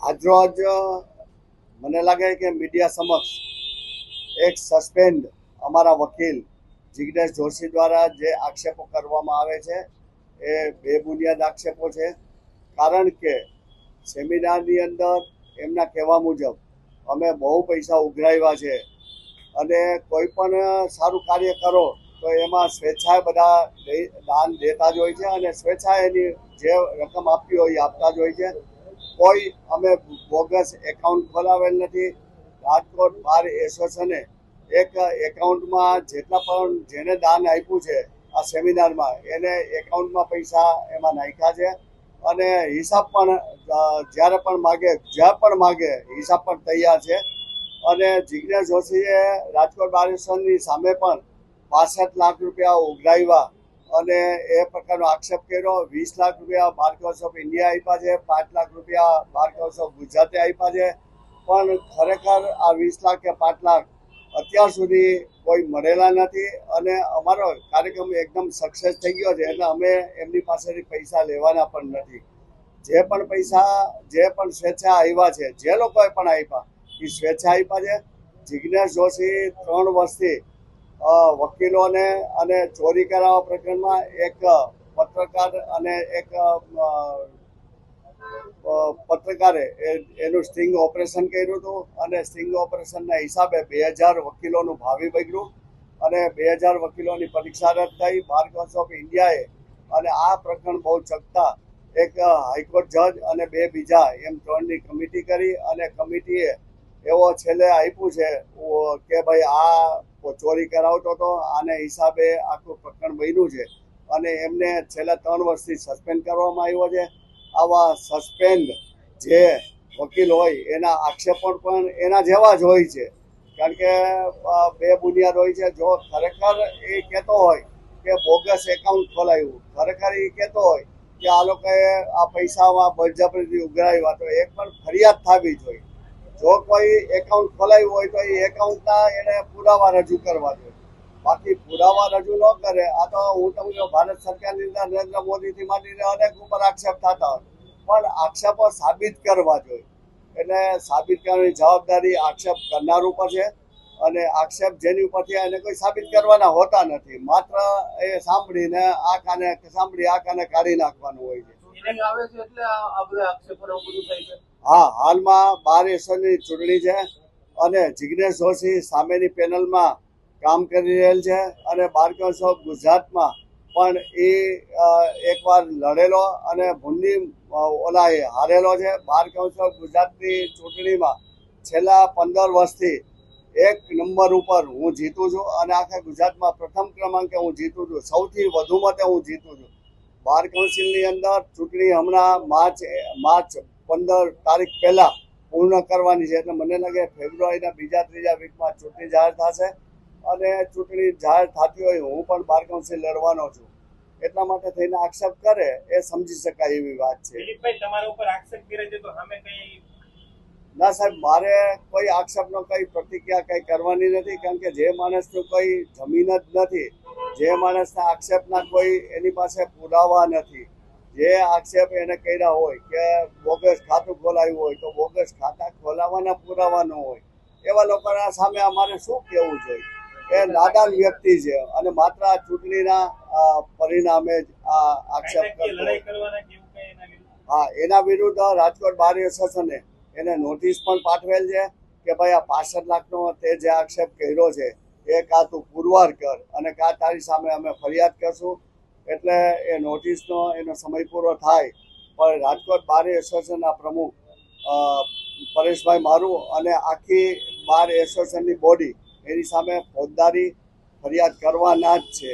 આજરોજ મને લાગે કે મીડિયા સમક્ષ એક સસ્પેન્ડ અમારા વકીલ જિગ્નેશ જોશી દ્વારા જે આક્ષેપો કરવામાં આવે છે, એ બેબુનિયાદ આક્ષેપો છે. કારણ કે સેમિનારની અંદર એમના કહેવા મુજબ અમે બહુ પૈસા ઉઘરાવ્યા છે અને કોઈ પણ સારું કાર્ય કરો તો એમાં સ્વેચ્છાએ બધા દાન દેતા જ હોય છે અને સ્વેચ્છાએ એની જે રકમ આપવી હોય એ આપતા જ હોય છે. કોઈ અમે બોગસ એકાઉન્ટ ખોલાવેલ નથી. રાજકોટ બાર એસોસિએશને એક એકાઉન્ટમાં જેટલા પણ જેને દાન આપ્યું છે આ સેમિનારમાં, એને એકાઉન્ટમાં પૈસા એમાં નાખ્યા છે. અને હિસાબ પણ, જ્યારે પણ માગે, જ્યાં પણ માગે, હિસાબ પણ તૈયાર છે. અને જિજ્ઞેશ જોશીએ રાજકોટ બાર એસોસિએશનની સામે પણ પાસઠ લાખ રૂપિયા ઉઘરાવ્યા. અને એ પ્રકારનો આક્ષેપ કર્યો. વીસ લાખ રૂપિયા બાર કાઉન્સ ઓફ ઇન્ડિયા આપ્યા છે. પાંચ લાખ રૂપિયા બાર કાઉન્સ ઓફ ગુજરાતે આપ્યા છે. પણ ખરેખર આ વીસ લાખ કે પાંચ લાખ અત્યાર સુધી કોઈ મળેલા નથી અને અમારો કાર્યક્રમ એકદમ સક્સેસ થઈ ગયો છે. એટલે અમે એમની પાસેથી પૈસા લેવાના પણ નથી. જે પણ પૈસા, જે પણ સ્વેચ્છા આવ્યા છે, જે લોકોએ પણ આપ્યા એ સ્વેચ્છા આપ્યા છે. જિજ્ઞેશ જોશી ત્રણ વર્ષથી વકીલોને અને ચોરી કરાવવા પ્રકરણમાં એક પત્રકાર અને એક પત્રકારે એનું સ્ટિંગ ઓપરેશન કર્યું હતું અને સ્ટિંગ ઓપરેશનના હિસાબે બે હજાર વકીલોનું ભાવિ બગડ્યું અને બે હજાર વકીલોની પરીક્ષા રદ થઈ. બાર કાઉન્સ ઓફ ઇન્ડિયાએ અને આ પ્રકરણ બહુ ચકતા એક હાઈકોર્ટ જજ અને બે બીજા એમ ત્રણની કમિટી કરી અને કમિટીએ એવો છેલ્લે આપ્યું છે કે ભાઈ આ ચોરી કરાવતો હતો. આને હિસાબે આખું પ્રકરણ બન્યું છે. અને એમને છેલ્લા ત્રણ વર્ષથી સસ્પેન્ડ કરવામાં આવ્યો છે. આવા સસ્પેન્ડ જે વકીલ હોય, એના આક્ષેપણ પણ એના જેવા જ હોય છે. કારણ કે બે બુનિયાદ હોય છે. જો ખરેખર એ કહેતો હોય કે બોગસ એકાઉન્ટ ખોલાવ્યું ખરેખર એ કહેતો હોય કે આ લોકોએ આ પૈસામાં બળજબરીથી ઉઘરાવ્યા, તો એક પણ ફરિયાદ થવી જોઈએ. જો કોઈ એકાઉન્ટ ખોલાવ્યું હોય તો એ એકાઉન્ટના એને પુરાવા રજૂ કરવા જોઈએ. બાકી પુરાવા રજૂ ન કરે, આ તો હું તમને ભારત સરકારની અંદર નરેન્દ્ર મોદીથી માંડીને અનેક ઉપર આક્ષેપ થતા હોય. પણ આક્ષેપો સાબિત કરવા જોઈએ. એટલે સાબિત કરવાની જવાબદારી આક્ષેપ કરનાર ઉપર છે અને આક્ષેપ જેની ઉપરથી એને કોઈ સાબિત કરવાના હોતા નથી. માત્ર એ સાંભળીને આ કાને સાંભળી આ કાને કાઢી નાખવાનું હોય છે. આવે છે એટલે આ આ બધા આક્ષેપો બધું થાય છે. હા, હાલમાં બાર એસોની ચૂંટણી છે અને જિજ્ઞેશ જોશી સામેની પેનલમાં કામ કરી રહેલ છે અને બાર કાઉન્સ ઓફ ગુજરાતમાં પણ એ એકવાર લડેલો અને ભૂંડી ઓલા હારેલો છે. બાર કાઉન્સ ઓફ ગુજરાતની ચૂંટણીમાં છેલ્લા પંદર વર્ષથી એક નંબર ઉપર હું જીતું છું અને આખા ગુજરાતમાં પ્રથમ ક્રમાંકે હું જીતું છું. સૌથી વધુ મતે હું જીતું છું. બાર કાઉન્સિલની અંદર ચૂંટણી હમણાં માર્ચ માર્ચ પંદર તારીખ પહેલા પૂર્ણ કરવાની છે. એટલે મને લાગે ફેબ્રુઆરીના બીજા ત્રીજા વીકમાં ચૂંટણી જાહેર થશે. અને ચૂંટણી જાહેર થતી હોય હું પણ બાર કાઉન્સિલ લડવાનો છું. એટલા માટે થઈને આક્ષેપ કરે એ સમજી શકાય એવી વાત છે. તમારા ઉપર આક્ષેપ કરે છે તો સામે કઈ ના સાહેબ મારે કોઈ આક્ષેપનો કઈ પ્રતિક્રિયા કઈ કરવાની નથી કારણ કે જે માણસનું કઈ જમીન જ નથી જે માણસના આક્ષેપના કોઈ એની પાસે પુરાવા નથી. જે આક્ષેપ એને કર્યા હોય કે બોગસ ખાતું ખોલાવ્યું હોય તો બોગસ ખાતા ખોલાવાના પુરાવા ન હોય. એવા લોકોના સામે અમારે શું કહેવું જોઈએ? એ નાદાન વ્યક્તિ છે અને માત્ર આ ચૂંટણીના પરિણામે જ આ આક્ષેપ કરતો હા એના વિરુદ્ધ રાજકોટ બાર એસોસિએશને એને નોટિસ પણ પાઠવેલ છે કે ભાઈ આ પાસઠ લાખનો તે જે આક્ષેપ કર્યો છે એ કાં તું પુરવાર કર અને કાં તારી સામે અમે ફરિયાદ કરશું એટલે એ નોટિસનો એનો સમય પૂરો થાય. પણ રાજકોટ બાર એસોસિએશનના પ્રમુખ પરેશભાઈ મારું અને આખી બાર એસોસિએશનની બોડી એની સામે ફોજદારી ફરિયાદ કરવાના જ છે.